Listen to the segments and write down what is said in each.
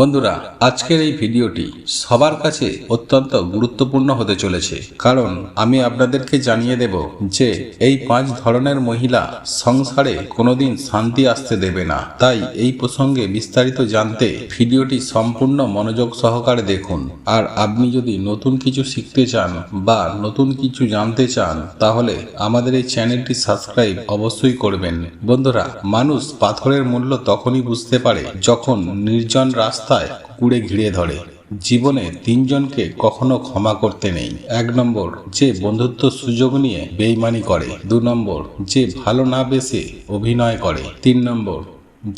বন্ধুরা, আজকের এই ভিডিওটি সবার কাছে অত্যন্ত গুরুত্বপূর্ণ হতে চলেছে। কারণ আমি আপনাদেরকে জানিয়ে দেব যে এই পাঁচ ধরনের মহিলা সংসারে কোনোদিন শান্তি আসতে দেবে না। তাই এই প্রসঙ্গে বিস্তারিত জানতে ভিডিওটি সম্পূর্ণ মনোযোগ সহকারে দেখুন। আর আপনি যদি নতুন কিছু শিখতে চান বা নতুন কিছু জানতে চান, তাহলে আমাদের এই চ্যানেলটি সাবস্ক্রাইব অবশ্যই করবেন। বন্ধুরা, মানুষ পাথরের মূল্য তখনই বুঝতে পারে যখন নির্জন রাস্তায় কুড়ে ঘিরে ধরে। জীবনে তিনজনকে কখনো ক্ষমা করতে নেই। এক নম্বর, যে বন্ধুত্ব সুযোগ নিয়ে বেইমানি করে। দু নম্বর, যে ভালো না বেসে অভিনয় করে। তিন নম্বর,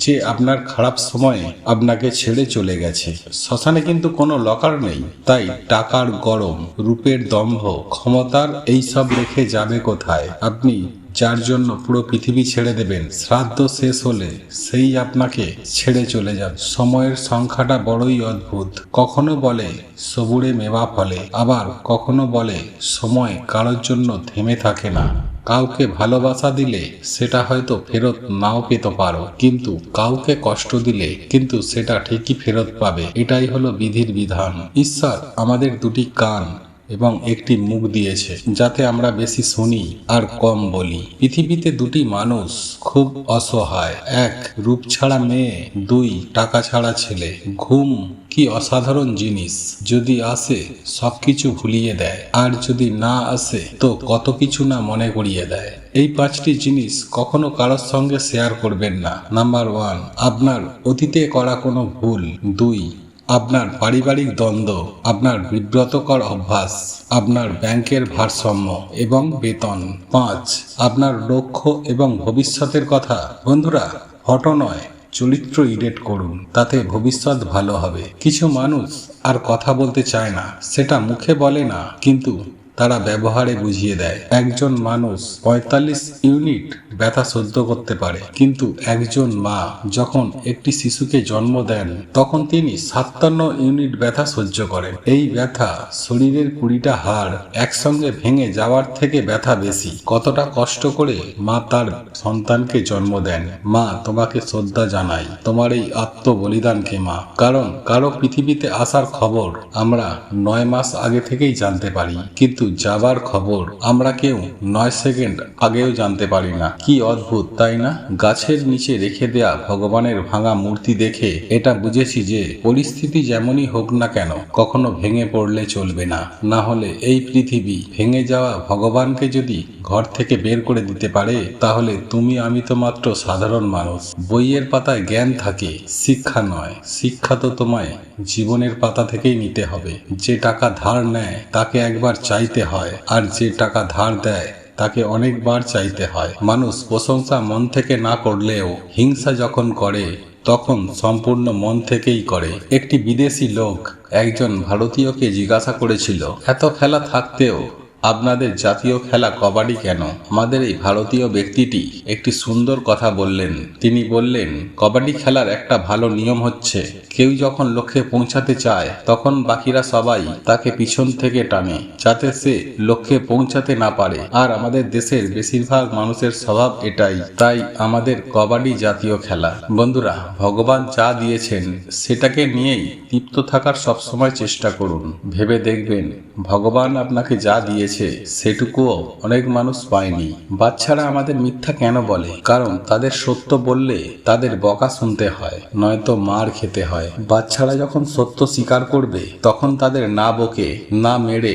যে আপনার খারাপ সময়ে আপনাকে ছেড়ে চলে গেছে। শ্মশানে কিন্তু কোনো লকার নেই। তাই টাকার গরম, রূপের দম্ভ, ক্ষমতার এই সব রেখে যাবে কোথায়? আপনি যার জন্য পুরো পৃথিবী ছেড়ে দেবেন। শ্রাদ্ধ শেষ হলে সেই আপনাকে ছেড়ে চলে যাবে। সময়ের সংখ্যাটা বড়ই অদ্ভুত। কখনো বলে সবুরে মেওয়া ফলে, আবার কখনো বলে সময় কারোর জন্য থেমে থাকে না। কাউকে ভালোবাসা দিলে সেটা হয়তো ফেরত নাও পেতে পারো, কিন্তু কাউকে কষ্ট দিলে কিন্তু সেটা ঠিকই ফেরত পাবে। এটাই হলো বিধির বিধান। ঈশ্বর আমাদের দুটি কান এবং একটি মুখ দিয়েছে, যাতে আমরা বেশি শুনি আর কম বলি। পৃথিবীতে দুটি মানুষ খুব অসহায়। এক রূপ ছাড়া মেয়ে, দুই টাকা ছাড়া ছেলে। ঘুম কি অসাধারণ জিনিস। যদি আসে, সবকিছু ভুলিয়ে দেয়। আর যদি না আসে, তো কত কিছু না মনে করিয়ে দেয়। এই পাঁচটি জিনিস কখনো কারোর সঙ্গে শেয়ার করবেন না। নাম্বার ওয়ান আপনার অতীতে করা কোনো ভুল। দুই আপনার পারিবারিক দ্বন্দ্ব, আপনার বিব্রতকর অভ্যাস, আপনার ব্যাংকের ভারসাম্য এবং বেতন। পাঁচ, আপনার লক্ষ্য এবং ভবিষ্যতের কথা। বন্ধুরা হট নয় চরিত্র ইডেট করুন, তাতে ভবিষ্যৎ ভালো হবে। কিছু মানুষ আর কথা বলতে চায় না, সেটা মুখে বলে না, কিন্তু তারা ব্যবহারে বুঝিয়ে দেয়। একজন মানুষ পঁয়তাল্লিশ ইউনিট ব্যথা সহ্য করতে পারে। কিন্তু একজন মা যখন একটি শিশুকে জন্ম দেন, তখন তিনি সাতান্ন ইউনিট ব্যথা সহ্য করেন। এই ব্যথা শরীরের কুড়িটা হাড় একসঙ্গে ভেঙে যাওয়ার থেকে ব্যথা বেশি। কতটা কষ্ট করে মা তার সন্তানকে জন্ম দেন। মা, তোমাকে শ্রদ্ধা জানাই। তোমার এই আত্ম বলিদানকে মা। কারণ কারও পৃথিবীতে আসার খবর আমরা নয় মাস আগে থেকেই জানতে পারি। কিন্তু যাবার খবর আমরা কেউ নয় সেকেন্ড আগেও জানতে পারি না। কি অদ্ভুত, তাই না? গাছের নিচে রেখে দেয়া ভগবানের ভাঙা মূর্তি দেখে এটা বুঝেছি যে পরিস্থিতি যেমনই হোক না কেন, কখনো ভেঙে পড়লে চলবে না। না হলে এই পৃথিবী ভেঙে যাওয়া ভগবানকে যদি ঘর থেকে বের করে দিতে পারে, তাহলে তুমি আমি তো মাত্র সাধারণ মানুষ। বইয়ের পাতায় জ্ঞান থাকে, শিক্ষা নয়। শিক্ষা তো তোমায় জীবনের পাতা থেকেই নিতে হবে। যে টাকা ধার নেয়, তাকে একবার চাইতে হয়, আর যে টাকা ধার দেয়, তাকে অনেকবার চাইতে হয়। মানুষ প্রশংসা মন থেকে না করলেও হিংসা যখন করে, তখন সম্পূর্ণ মন থেকেই করে। একটি বিদেশি লোক একজন ভারতীয়কে জিজ্ঞাসা করেছিল, এত খেলা থাকতেও আপনাদের জাতীয় খেলা কবাডি কেন? আমাদের এই ভারতীয় ব্যক্তিটি একটি সুন্দর কথা বললেন। তিনি বললেন, কবাডি খেলার একটা ভালো নিয়ম হচ্ছে, কেউ যখন লক্ষ্যে পৌঁছাতে চায়, তখন বাকিরা সবাই তাকে পিছন থেকে টানে, যাতে সে লক্ষ্যে পৌঁছাতে না পারে। আর আমাদের দেশের বেশিরভাগ মানুষের স্বভাব এটাই, তাই আমাদের কবাডি জাতীয় খেলা। বন্ধুরা, ভগবান যা দিয়েছেন, সেটাকে নিয়েই তৃপ্ত থাকার সবসময় চেষ্টা করুন। ভেবে দেখবেন, ভগবান আপনাকে যা দিয়েছে, সেটুকুও অনেক মানুষ পায়নি। বাচ্চারা আমাদের মিথ্যা কেন বলে? কারণ তাদের সত্য বললে তাদের বকা শুনতে হয়, নয়তো মার খেতে হয়। বাচ্চারা যখন সত্য স্বীকার করবে, তখন তাদের না বকে, না মেরে,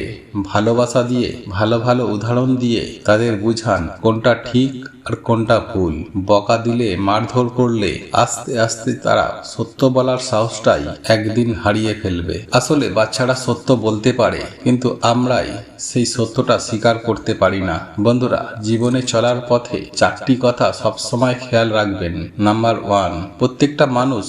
ভালোবাসা দিয়ে, ভালো ভালো উদাহরণ দিয়ে তাদের বুঝান কোনটা ঠিক আর কোনটা ভুল। বকা দিলে মারধর করলে আস্তে আস্তে তারা সত্য বলার সাহসটাই একদিন হারিয়ে ফেলবে। আসলে বাচ্চারা সত্য বলতে পারে, কিন্তু আমরাই সেই সত্যটা স্বীকার করতে পারি না। বন্ধুরা, জীবনে চলার পথে চারটি কথা সবসময় খেয়াল রাখবেন। নাম্বার ওয়ান, প্রত্যেকটা মানুষ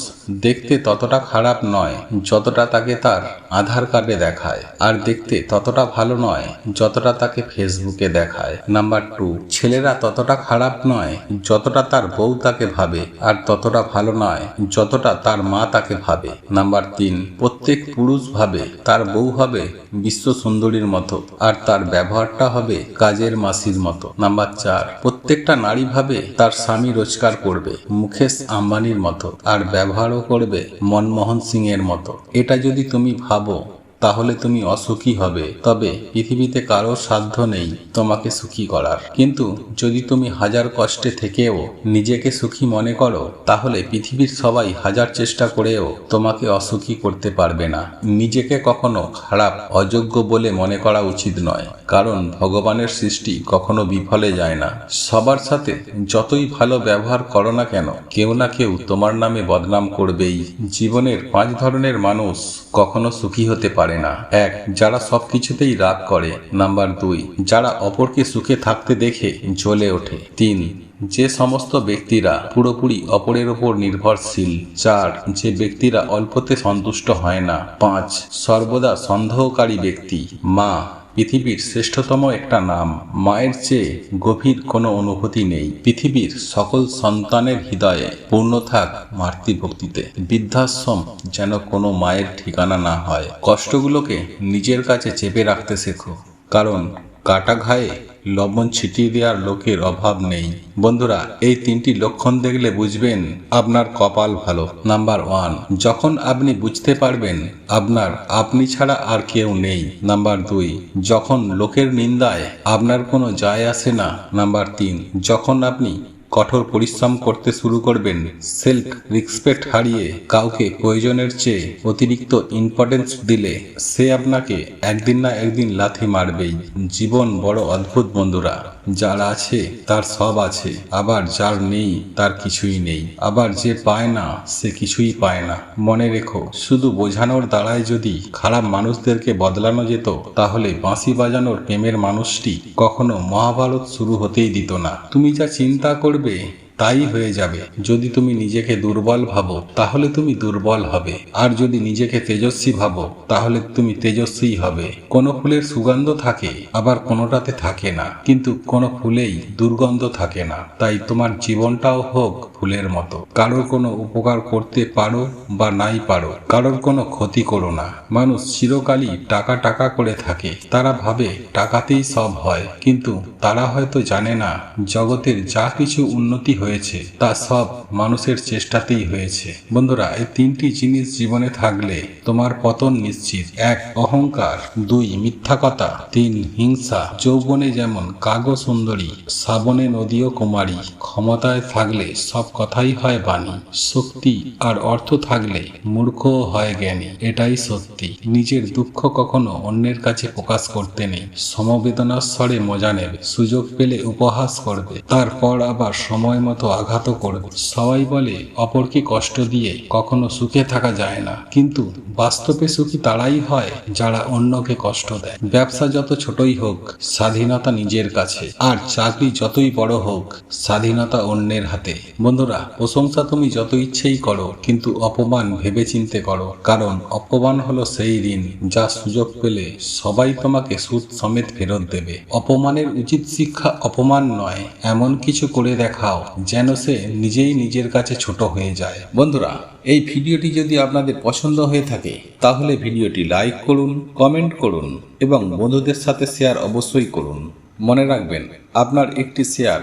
দেখতে ততটা খারাপ নয় যতটা তাকে তার আধার কার্ডে দেখায়, আর দেখতে ততটা ভালো নয় যতটা তাকে ফেসবুকে দেখায়। নাম্বার টু, ছেলেরা ততটা খারাপ নয় যতটা তার বউ তাকে ভাবে, আর ততটা ভালো নয় যতটা তার মা তাকে ভাবে। নাম্বার তিন, প্রত্যেক পুরুষ ভাবে, তার বউ হবে বিশ্ব সুন্দরীর মতো, আর তার ব্যবহারটা হবে কাজের মাসির মতো। নাম্বার চার, প্রত্যেকটা নারী ভাবে তার স্বামী রোজগার করবে, মুখেশ আম্বানির মতো, আর ব্যবহারও করবে মনমোহন সিং এর মতো। এটা যদি তুমি ভাবো তাহলে তুমি অসুখী হবে। তবে পৃথিবীতে কারও সাধ্য নেই তোমাকে সুখী করার। কিন্তু যদি তুমি হাজার কষ্টে থেকেও নিজেকে সুখী মনে করো, তাহলে পৃথিবীর সবাই হাজার চেষ্টা করেও তোমাকে অসুখী করতে পারবে না। নিজেকে কখনো খারাপ, অযোগ্য বলে মনে করা উচিত নয়। কারণ ভগবানের সৃষ্টি কখনো বিফলে যায় না। সবার সাথে যতই ভালো ব্যবহার করো না কেন, কেউ না কেউ তোমার নামে বদনাম করবেই। জীবনের পাঁচ ধরনের মানুষ কখনো সুখী হতে পারে না। এক, যারা সবকিছুতেই রাগ করে। নাম্বার দুই, যারা অপরকে সুখে থাকতে দেখে জ্বলে ওঠে। তিন, যে সমস্ত ব্যক্তিরা পুরোপুরি অপরের ওপর নির্ভরশীল। চার, যে ব্যক্তিরা অল্পতে সন্তুষ্ট হয় না। পাঁচ, সর্বদা সন্দেহকারী ব্যক্তি। মা পৃথিবীর শ্রেষ্ঠতম একটা নাম। মায়ের চেয়ে গভীর কোনো অনুভূতি নেই। পৃথিবীর সকল সন্তানের হৃদয়ে পূর্ণ থাক মাতৃভক্তিতে। বৃদ্ধাশ্রম যেন কোনো মায়ের ঠিকানা না হয়। কষ্টগুলোকে নিজের কাছে চেপে রাখতে শেখো। কারণ কাটা ঘায়ে লবণ ছিটিয়ে দেওয়ার লোকের অভাব নেই। বন্ধুরা, এই তিনটি লক্ষণ দেখলে বুঝবেন আপনার কপাল ভালো। নাম্বার ওয়ান, যখন আপনি বুঝতে পারবেন আপনার আপনি ছাড়া আর কেউ নেই। নাম্বার দুই, যখন লোকের নিন্দায় আপনার কোনো যায় আসে না। নাম্বার তিন, যখন আপনি কঠোর পরিশ্রম করতে শুরু করবেন। সেলফ রেসপেক্ট হারিয়ে কাউকে প্রয়োজনের চেয়ে অতিরিক্ত ইম্পর্টেন্স দিলে সে আপনাকে একদিন না একদিন লাথি মারবেই। জীবন বড় অদ্ভুত বন্ধুরা। যার আছে, তার সব আছে। আবার যার নেই, তার কিছুই নেই। আবার যে পায় না, সে কিছুই পায় না। মনে রেখো, শুধু বোঝানোর দ্বারায় যদি খারাপ মানুষদেরকে বদলানো যেত, তাহলে বাঁশি বাজানোর প্রেমের মানুষটি কখনো মহাভারত শুরু হতেই দিত না। তুমি যা চিন্তা করবে করবে তাই হয়ে যাবে। যদি তুমি নিজেকে দুর্বল ভাবো, তাহলে তুমি দুর্বল হবে। আর যদি নিজেকে তেজস্বী ভাবো, তাহলে তুমি তেজস্বী হবে। কোনো ফুলের সুগন্ধ থাকে, আবার কোনোটাতে থাকে না। কিন্তু কোনো ফুলেই দুর্গন্ধ থাকে না। তাই তোমার জীবনটাও হোক ফুলের মতো। কারোর কোনো উপকার করতে পারো বা নাই পারো, কারোর কোনো ক্ষতি করো না। মানুষ চিরকালই টাকা টাকা করে থাকে। তারা ভাবে টাকাতেই সব হয়। কিন্তু তারা হয়তো জানে না, জগতের যা কিছু উন্নতি হয়েছে, তা সব মানুষের চেষ্টাতেই হয়েছে। বন্ধুরা, এই তিনটি জিনিস জীবনে থাকলে তোমার পতন নিশ্চিত। এক, অহংকার। দুই, মিথ্যা কথা। তিন, হিংসা। যৌবনে যেমন কাগজ সুন্দরী, শ্রাবণে নদীও কুমারী, ক্ষমতায় থাকলে সব কথাই হয় বাণী। শক্তি আর অর্থ থাকলে মূর্খ হয় জ্ঞানী। এটাই সত্যি। নিজের দুঃখ কখনো অন্যের কাছে প্রকাশ করতে নেই। সমবেদনার স্বরে মজা নেবে। সুযোগ পেলে উপহাস করবে। তারপর আবার সময় মতো আঘাতও করবে। সবাই বলে, অপরকে কষ্ট দিয়ে কখনো সুখে থাকা যায় না। কিন্তু বাস্তবে সুখী তারাই হয় যারা অন্যকে কষ্ট দেয়। ব্যবসা যত ছোটই হোক, স্বাধীনতা নিজের কাছে। আর চাকরি যতই বড় হোক, স্বাধীনতা অন্যের হাতে। বন্ধুরা, প্রশংসা তুমি যত ইচ্ছেই করো, কিন্তু অপমান ভেবে চিনতে করো। কারণ অপমান হলো সেই ঋণ যা সুযোগ পেলে সবাই তোমাকে সুদ সমেত ফেরত দেবে। অপমানের উচিত শিক্ষা অপমান নয়, এমন কিছু করে দেখাও যেন সে নিজেই নিজের কাছে ছোট হয়ে যায়। বন্ধুরা, এই ভিডিওটি যদি আপনাদের পছন্দ হয়ে থাকে, তাহলে ভিডিওটি লাইক করুন, কমেন্ট করুন এবং বন্ধুদের সাথে শেয়ার অবশ্যই করুন। মনে রাখবেন, আপনার একটি শেয়ার